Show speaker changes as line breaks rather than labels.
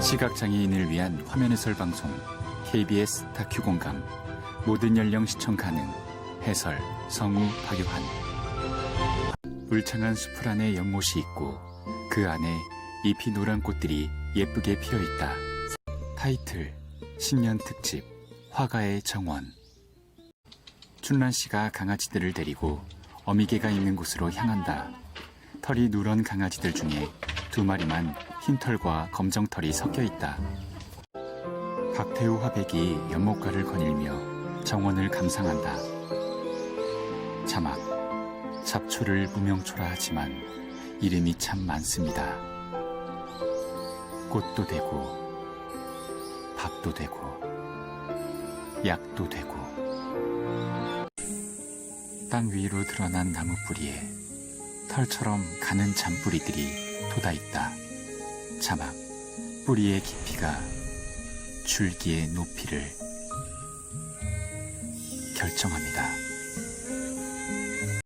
시각장애인을 위한 화면 해설 방송 KBS 다큐 공감 모든 연령 시청 가능 해설 성우 박유한 울창한 수풀 안에 연못이 있고 그 안에 잎이 노란 꽃들이 예쁘게 피어 있다. 타이틀 신년 특집 화가의 정원 춘란 씨가 강아지들을 데리고 어미개가 있는 곳으로 향한다. 털이 누런 강아지들 중에 두 마리만 흰 털과 검정 털이 섞여 있다. 박태우 화백이 연못가를 거닐며 정원을 감상한다. 자막 잡초를 무명초라 하지만 이름이 참 많습니다. 꽃도 되고 밥도 되고 약도 되고 땅 위로 드러난 나무 뿌리에 털처럼 가는 잔뿌리들이 돋아 있다. 자막 뿌리의 깊이가 줄기의 높이를 결정합니다.